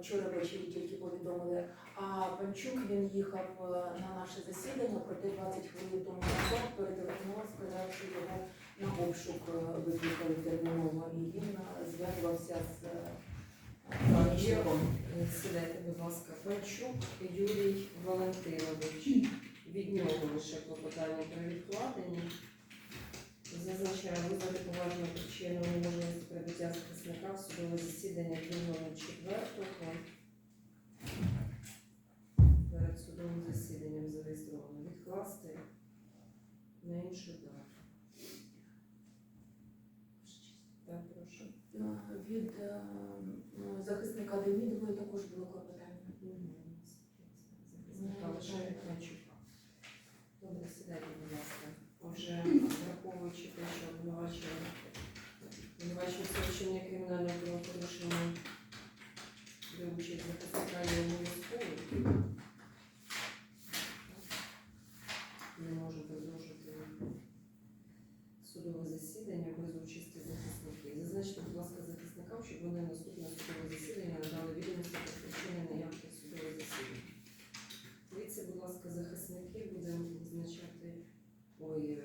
вчора ввечері тільки повідомили. А Панчук він їхав е, на наше засідання, проте 20 хвилин тому назад перетелефонував, сказав, що його на обшук е, викликали терміново, і він е, зв'язувався з помічником. Сідайте, будь ласка, Панчук Юрій Валентинович. Від нього лише клопотання про відкладення. Зазначає визнати поважну причину захисника засідання вільного четвертого. Перед судовим засіданням зареєстровано. Відкласти на іншу дату. Так, прошу. Е, Від е, захисника Демідової також було клопотання. Захисника лише Панчука. Добре, сідайте, будь ласка. Отже, враховуючи те, що обвинувачення обвинувачення вчинення кримінального правопорушення для учасника захисника є. Не може продовжити судове засідання без участі захисників. Зазначте, будь ласка, захисникам, щоб вони наступне судове засідання надали відомості про вчинення наявки судове засідання. Дивіться, будь ласка, захисники будемо визначати ой.